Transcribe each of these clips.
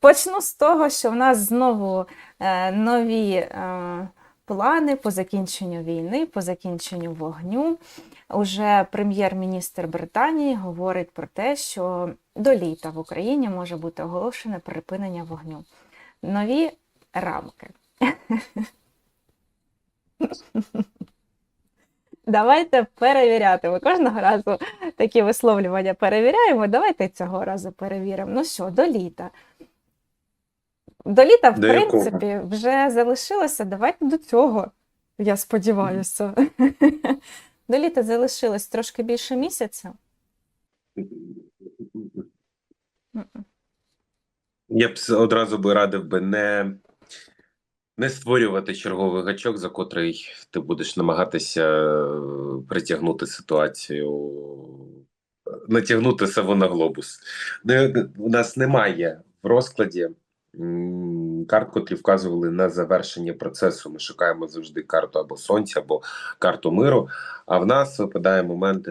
Почну з того, що в нас знову е, нові е, плани по закінченню війни, по закінченню вогню. Уже прем'єр-міністр Британії говорить про те, що до літа в Україні може бути оголошене припинення вогню. Нові рамки. Давайте перевіряти. Ми кожного разу такі висловлювання перевіряємо. Давайте цього разу перевіримо. Ну що, до літа. До літа, в До якого? принципі, вже залишилося. Давайте до цього, я сподіваюся. До літа залишилось трошки більше місяця. Я б одразу би радив би не, не створювати черговий гачок, за котрий ти будеш намагатися е, притягнути ситуацію, е, натягнути себе на глобус. У нас немає в розкладі карт, котрі вказували на завершення процесу. Ми шукаємо завжди карту або сонця, або карту миру. А в нас випадає момент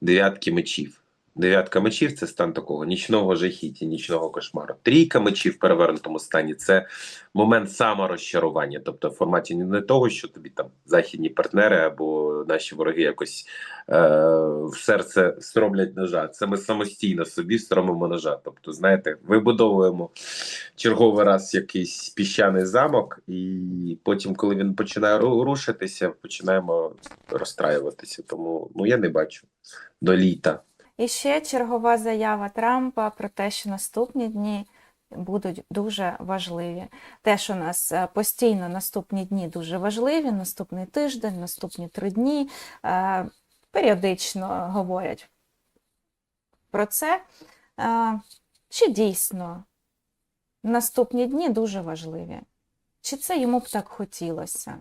дев'ятки мечів. Дев'ятка мечів це стан такого нічного жахіття, нічного кошмару. Трійка мечів в перевернутому стані це момент саморозчарування, тобто в форматі не того, що тобі там західні партнери або наші вороги якось е, в серце стромлять ножа. Це ми самостійно собі стромимо ножа. Тобто, знаєте, вибудовуємо черговий раз якийсь піщаний замок, і потім, коли він починає рушитися, починаємо розстраюватися. Тому ну я не бачу до літа. І ще чергова заява Трампа про те, що наступні дні будуть дуже важливі. Те, що у нас е, постійно наступні дні дуже важливі, наступний тиждень, наступні три дні е, періодично говорять про це. Е, Чи дійсно наступні дні дуже важливі? Чи це йому б так хотілося?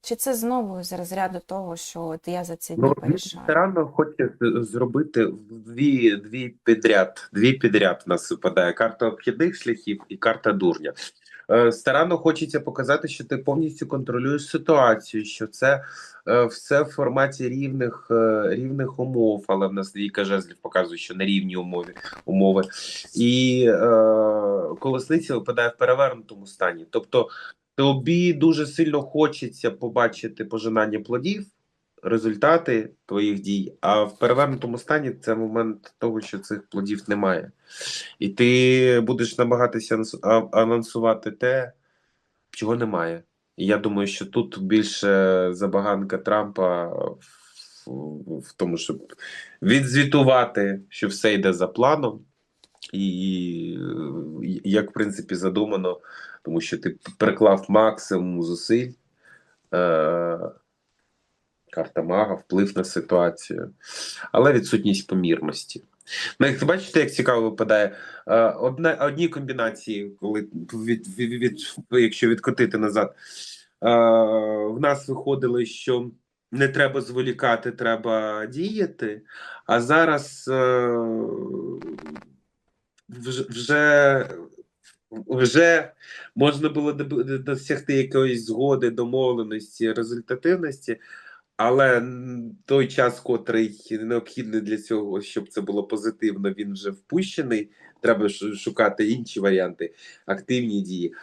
Чи це знову з розряду того, що от я за дні Ну, порішаю? старанно хоче зробити дві, дві підряд. Дві підряд у нас випадає карта обхідних шляхів і карта дурня. Е, Старанно хочеться показати, що ти повністю контролюєш ситуацію, що це е, все в форматі рівних, е, рівних умов, але в нас двійка жезлів показує, що на рівні умови умови. І е, колесниця випадає в перевернутому стані. Тобто тобі дуже сильно хочеться побачити пожинання плодів, результати твоїх дій, а в перевернутому стані це момент того, що цих плодів немає. І ти будеш намагатися анонсувати те, чого немає. І я думаю, що тут більше забаганка Трампа в, в тому, щоб відзвітувати, що все йде за планом, і як в принципі задумано, тому що ти приклав максимум зусиль. Е, Карта мага, вплив на ситуацію, але відсутність помірності. Ну, як бачите, як цікаво випадає е, одна, одні комбінації, коли від, від, від, якщо відкотити назад, е, в нас виходило, що не треба зволікати, треба діяти. А зараз е, вже, вже, можна було досягти якоїсь згоди, домовленості, результативності. Але той час, котрий необхідний для цього, щоб це було позитивно, він вже впущений. Треба шукати інші варіанти, активні дії.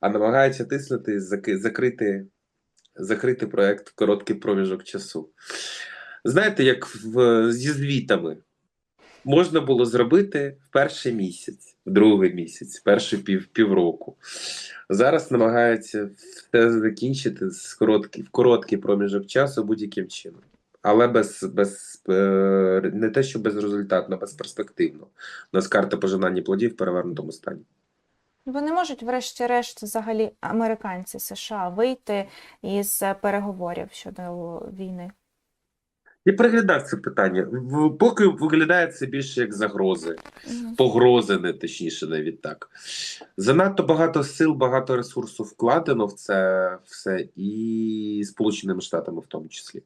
А намагаються тиснути, закрити, закрити проект в короткий проміжок часу. Знаєте, як в, зі звітами можна було зробити в перший місяць, в другий місяць, в перший пів, півроку. Зараз намагаються все закінчити з короткий, в короткий проміжок часу будь-яким чином. Але без, без е, не те, що безрезультатно, безперспективно. У нас карта пожинання плодів в перевернутому стані. Вони можуть, врешті-решт, взагалі, американці США вийти із переговорів щодо війни. Я переглядав це питання. Поки виглядає це більше як загрози. Погрози, не точніше, навіть так. Занадто багато сил, багато ресурсу вкладено в це все, і Сполученими Штатами в тому числі.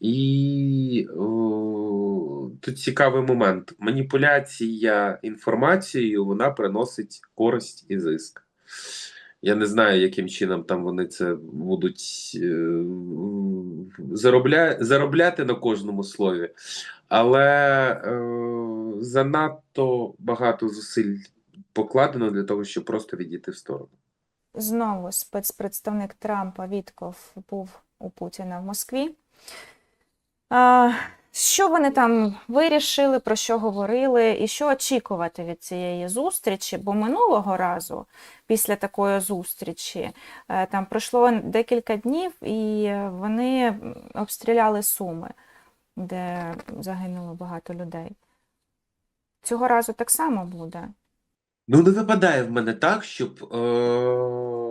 І о, тут цікавий момент. Маніпуляція інформацією вона приносить користь і зиск. Я не знаю, яким чином там вони це будуть е, заробля... заробляти на кожному слові, але е, занадто багато зусиль покладено для того, щоб просто відійти в сторону. Знову спецпредставник Трампа Вітков був у Путіна в Москві. Що вони там вирішили, про що говорили, і що очікувати від цієї зустрічі? Бо минулого разу, після такої зустрічі, е, там пройшло декілька днів, і вони обстріляли Суми, де загинуло багато людей. Цього разу так само буде. Ну, не випадає в мене так, щоб е-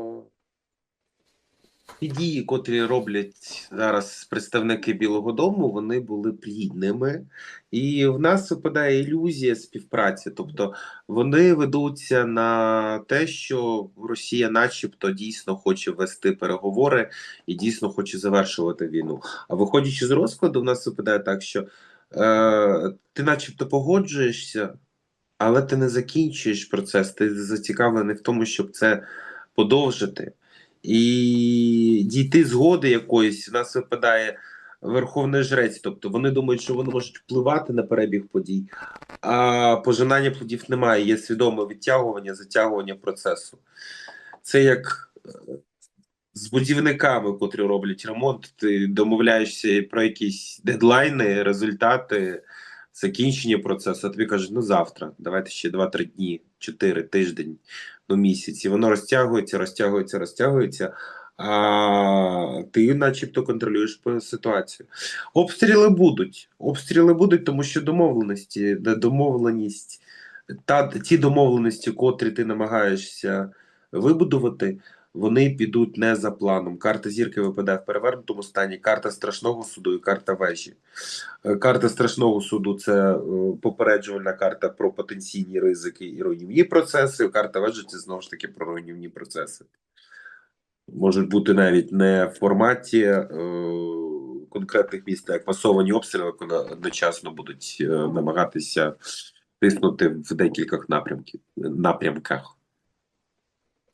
ті дії, котрі роблять зараз представники Білого Дому, вони були плідними. І в нас випадає ілюзія співпраці. Тобто вони ведуться на те, що Росія, начебто, дійсно хоче вести переговори і дійсно хоче завершувати війну. А виходячи з розкладу, в нас випадає так, що е- ти, начебто, погоджуєшся. Але ти не закінчуєш процес, ти зацікавлений в тому, щоб це подовжити. І дійти згоди якоїсь, у нас випадає верховний жрець. Тобто вони думають, що вони можуть впливати на перебіг подій, а пожинання плодів немає. Є свідоме відтягування, затягування процесу. Це як е, з будівниками, котрі роблять ремонт, ти домовляєшся про якісь дедлайни, результати закінчення процесу, а тобі кажуть, ну завтра, давайте ще 2-3 дні, 4 тиждень, ну місяць. І воно розтягується, розтягується, розтягується. А ти, начебто, контролюєш ситуацію. Обстріли будуть. Обстріли будуть, тому що домовленості, домовленість, та ті домовленості, котрі ти намагаєшся вибудувати, вони підуть не за планом. Карта зірки випадає в перевернутому стані, карта страшного суду і карта вежі. Е, Карта страшного суду це е, попереджувальна карта про потенційні ризики і руйнівні процеси. Карта вежі це знову ж таки про руйнівні процеси. Можуть бути навіть не в форматі е, конкретних міст, як масовані обстріли, коли одночасно будуть е, намагатися тиснути в декількох напрямків напрямках.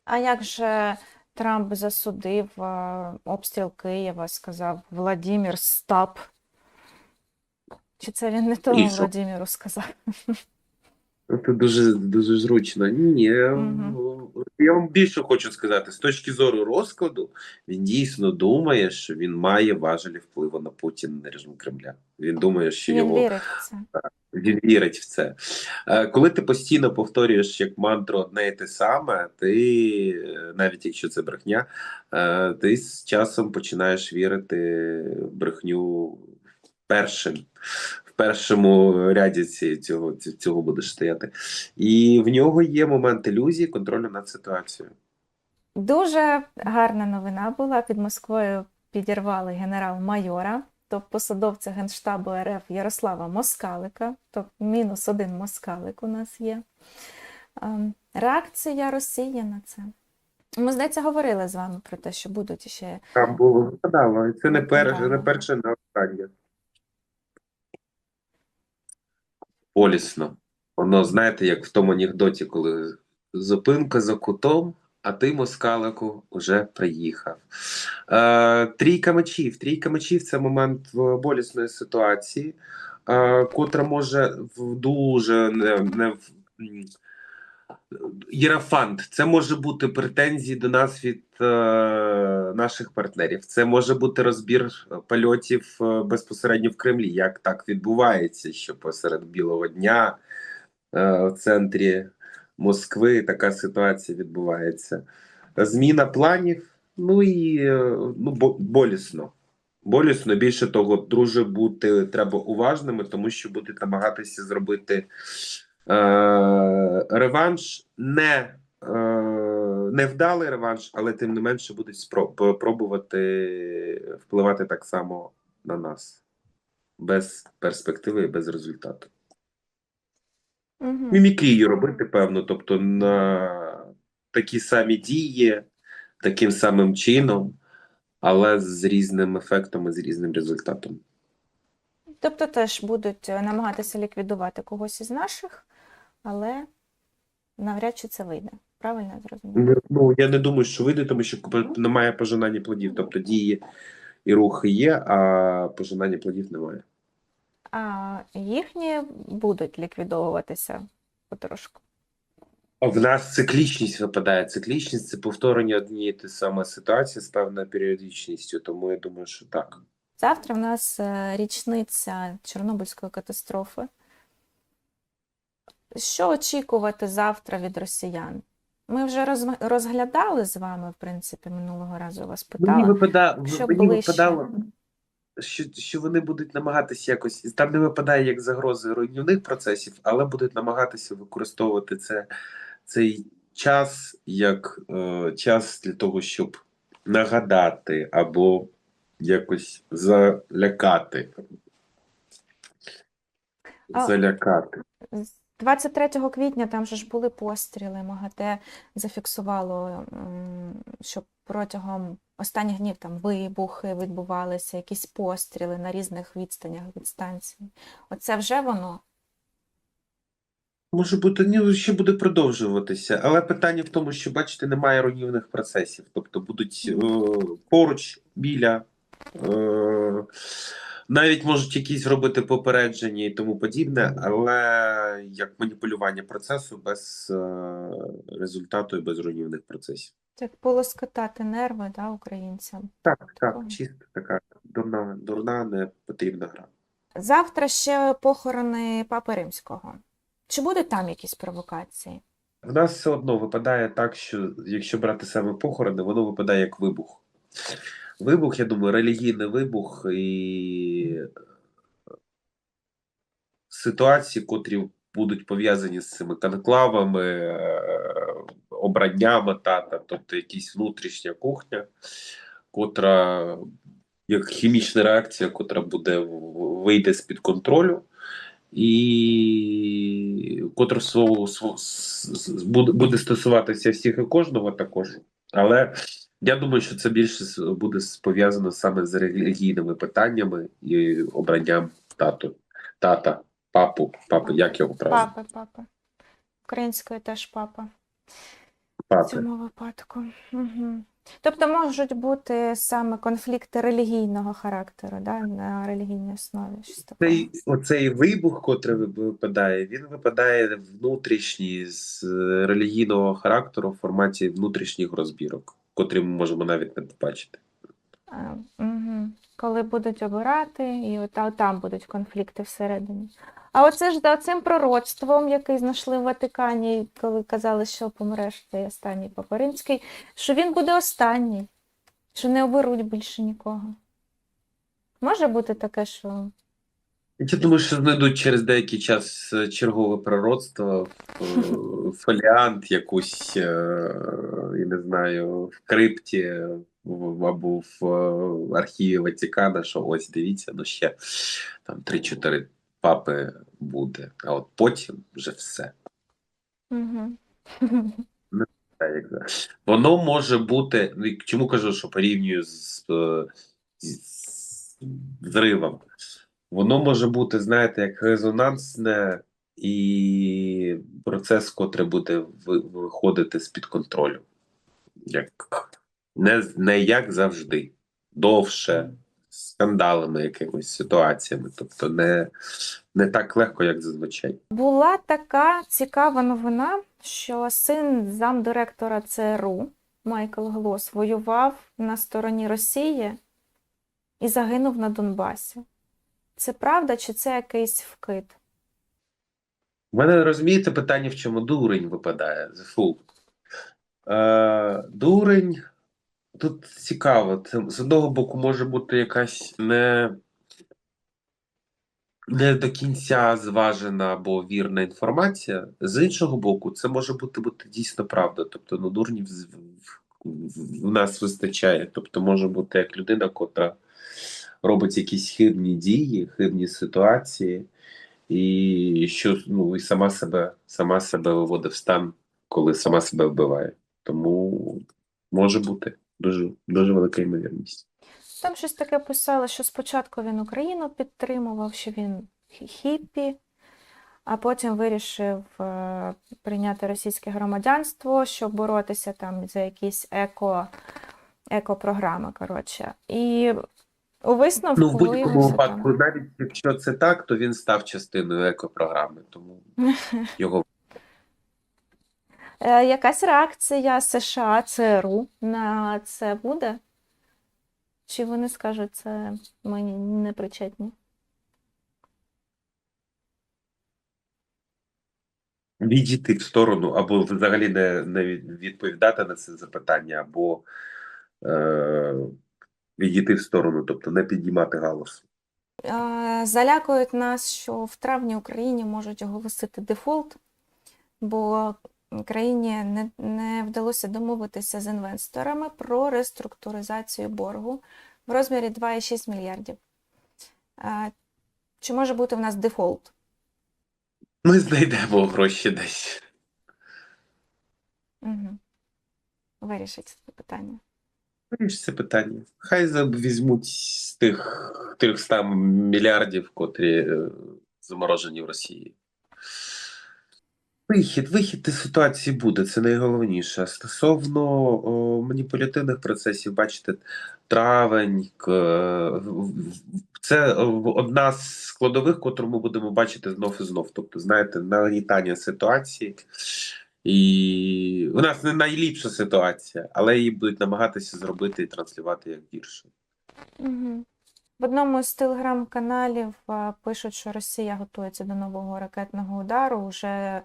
А як же Трамп засудив обстріл Києва, сказав Владимир стап. Чи це він не тому Владимиру сказав? Це дуже дуже зручно. Ні, я, Мгм. я вам більше хочу сказати, з точки зору розкладу, він дійсно думає, що він має важелі впливу на Путіна на режим Кремля. Він думає, що Він його вірить в це. він вірить в це. Коли ти постійно повторюєш як мантру одне і те саме, ти, навіть якщо це брехня, ти з часом починаєш вірити в брехню першим. Першому ряді ці- цього, цього будеш стояти. І в нього є момент ілюзії контролю над ситуацією. Дуже гарна новина була. Під Москвою підірвали генерал-майора, тобто посадовця Генштабу РФ Ярослава Москалика, тобто мінус один москалик у нас є. Ем, Реакція Росії на це. Ми, здається, говорили з вами про те, що будуть ще Там було випадало, і це не, пер, не перше не останнє. Болісно. Воно, знаєте, як в тому анекдоті, коли зупинка за кутом, а ти, москалику, вже приїхав. Е, трійка мечів. Трійка мечів це момент болісної ситуації, е, котра може в дуже не, не в- Єрафант, це може бути претензії до нас від е, наших партнерів. Це може бути розбір польотів е, безпосередньо в Кремлі. Як так відбувається, що посеред білого дня е, в центрі Москви така ситуація відбувається. Зміна планів, ну і е, ну, болісно. Болісно, більше того, дуже бути треба уважними, тому що будуть намагатися зробити е, реванш, не, е, невдалий реванш, але тим не менше будуть спро- пробувати впливати так само на нас без перспективи і без результату. Мгм. Мімікрію робити, певно, тобто на такі самі дії, таким самим чином, але з різним ефектом і з різним результатом. Тобто теж будуть е, намагатися ліквідувати когось із наших, але навряд чи це вийде. Правильно я зрозуміла? Ну, я не думаю, що вийде, тому що немає пожинання плодів. Тобто дії і рухи є, а пожинання плодів немає. А їхні будуть ліквідовуватися потрошку. В нас циклічність випадає. Циклічність це повторення однієї та самої ситуації з певною періодичністю, тому я думаю, що так. Завтра в нас е, річниця Чорнобильської катастрофи. Що очікувати завтра від росіян? Ми вже розглядали з вами, в принципі, минулого разу вас Мені питала. випадає, Що мені ближче? випадало, що, що вони будуть намагатися якось, там не випадає як загрози руйнівних процесів, але будуть намагатися використовувати це, цей час як е, час для того, щоб нагадати або якось залякати. Залякати. З 23 квітня там же ж були постріли. МАГАТЕ зафіксувало, що протягом останніх днів там вибухи відбувалися, якісь постріли на різних відстанях від станції. Оце вже воно. Може бути, ні, ще буде продовжуватися, але питання в тому, що бачите, немає руйнівних процесів. Тобто будуть е, поруч, біля, е, навіть можуть якісь робити попередження і тому подібне, але як маніпулювання процесу без е, результату і без руйнівних процесів. Як полоскотати нерви да, українцям. Так, так, чисто така дурна, дурна, не потрібна гра. Завтра ще похорони Папи Римського. Чи будуть там якісь провокації? В нас все одно випадає так, що якщо брати саме похорони, воно випадає як вибух. Вибух, я думаю, релігійний вибух і ситуації, котрі будуть пов'язані з цими конклавами, е, обраннями тата, тобто якась внутрішня кухня, котра, як хімічна реакція, котра буде вийде з-під контролю. І котра буде стосуватися всіх і кожного також. Але я думаю, що це більше буде пов'язано саме з релігійними питаннями і обранням тату, тата, папу, папи, як його правильно? Папи, папи. Українською теж папа. В цьому випадку. Угу. Тобто можуть бути саме конфлікти релігійного характеру, да? на релігійній основі. Цей, оцей вибух, котрий випадає, він випадає внутрішній з релігійного характеру в форматі внутрішніх розбірок, котрі ми можемо навіть не побачити. Угу. Коли будуть обирати, і от, там будуть конфлікти всередині. А оце ж да, цим пророцтвом, який знайшли в Ватикані, коли казали, що помреш цей останній Папа Римський, що він буде останній, що не оберуть більше нікого. Може бути таке, що Я думаю, що знайдуть через деякий час е, чергове пророцтво, е, фоліант якусь, е, я не знаю, в крипті або в архіві Ватикана, що ось дивіться, ну ще там 3-4 папи буде, а от потім вже все. угу. Воно може бути. ну, Чому кажу, що порівнюю з, е, з зривом? Воно може бути, знаєте, як резонансне і процес, котрий буде виходити з-під контролю. Як, не, не як завжди, довше, скандалами, якимись ситуаціями. Тобто не, не так легко, як зазвичай. Була така цікава новина, що син замдиректора ЦРУ Майкл Глос воював на стороні Росії і загинув на Донбасі. Це правда чи це якийсь вкид? У мене розумієте питання, в чому дурень випадає з фул. Е, дурень тут цікаво. Це з одного боку може бути якась не, не до кінця зважена або вірна інформація. З іншого боку, це може бути, бути дійсно правда. Тобто, ну, дурнів в, в, в нас вистачає. Тобто, може бути як людина, котра робить якісь хибні дії, хибні ситуації і що ну і сама себе сама себе виводить в стан, коли сама себе вбиває. Тому може бути дуже дуже велика ймовірність. Там щось таке писало, що спочатку він Україну підтримував, що він хіппі, а потім вирішив е, прийняти російське громадянство, щоб боротися там за якісь еко, еко-програми. Коротше. І у висновку Ну в будь-якому випадку, навіть якщо це так, то він став частиною екопрограми, тому його Е, Якась реакція США, ЦРУ на це буде? Чи вони скажуть, це ми не причетні? Відійти в сторону, або взагалі не, не відповідати на це запитання, або е, відійти в сторону, тобто не підіймати галас. Е, Залякують нас, що в травні Україні можуть оголосити дефолт, бо країні не, не вдалося домовитися з інвесторами про реструктуризацію боргу в розмірі 2,6 мільярдів. Е, Чи може бути в нас дефолт? Ми знайдемо гроші десь. Угу. Вирішить це питання. Виріш це питання. Хай візьмуть з тих 300 мільярдів, котрі е, заморожені в Росії. Вихід, вихід із ситуації буде, це найголовніше. Стосовно о, маніпулятивних процесів, бачите, травень, в- це е, одна з складових, котру ми будемо бачити знов і знов. Тобто, знаєте, нагнітання ситуації. І у нас не найліпша ситуація, але її будуть намагатися зробити і транслювати як гірше. Угу. В одному з телеграм-каналів пишуть, що Росія готується до нового ракетного удару. Уже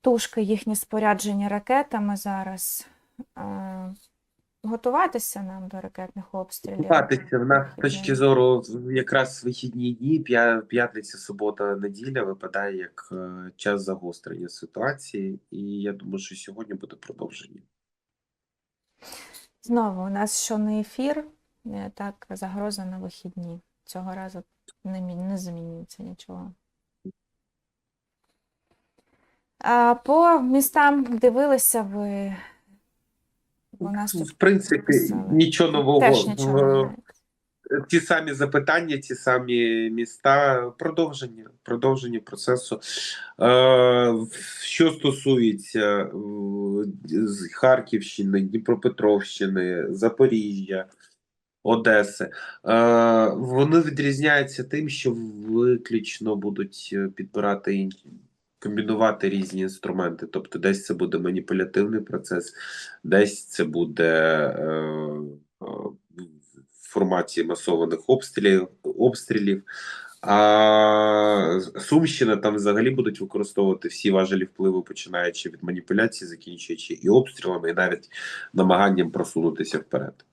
тушки їхні споряджені ракетами зараз. Готуватися нам до ракетних обстрілів. Купатися в нас з точки зору якраз вихідні дні, п'ятниця, субота, неділя випадає як е, час загострення ситуації, і я думаю, що сьогодні буде продовження. Знову у нас що не ефір, е, так загроза на вихідні. Цього разу не, не змінюється нічого. А по містам дивилися ви. У нас тут В принципі, писали. нічого нового. теж нічого не Ті самі запитання, ті самі міста, продовження, продовження процесу. Е, що стосується е, Харківщини, Дніпропетровщини, Запоріжжя, Одеси, е, вони відрізняються тим, що виключно будуть е, підбирати інші. Комбінувати різні інструменти, тобто десь це буде маніпулятивний процес, десь це буде е, е, в форматі масованих обстрілів, обстрілів. А Сумщина там взагалі будуть використовувати всі важелі впливу, починаючи від маніпуляцій, закінчуючи і обстрілами, і навіть намаганням просунутися вперед.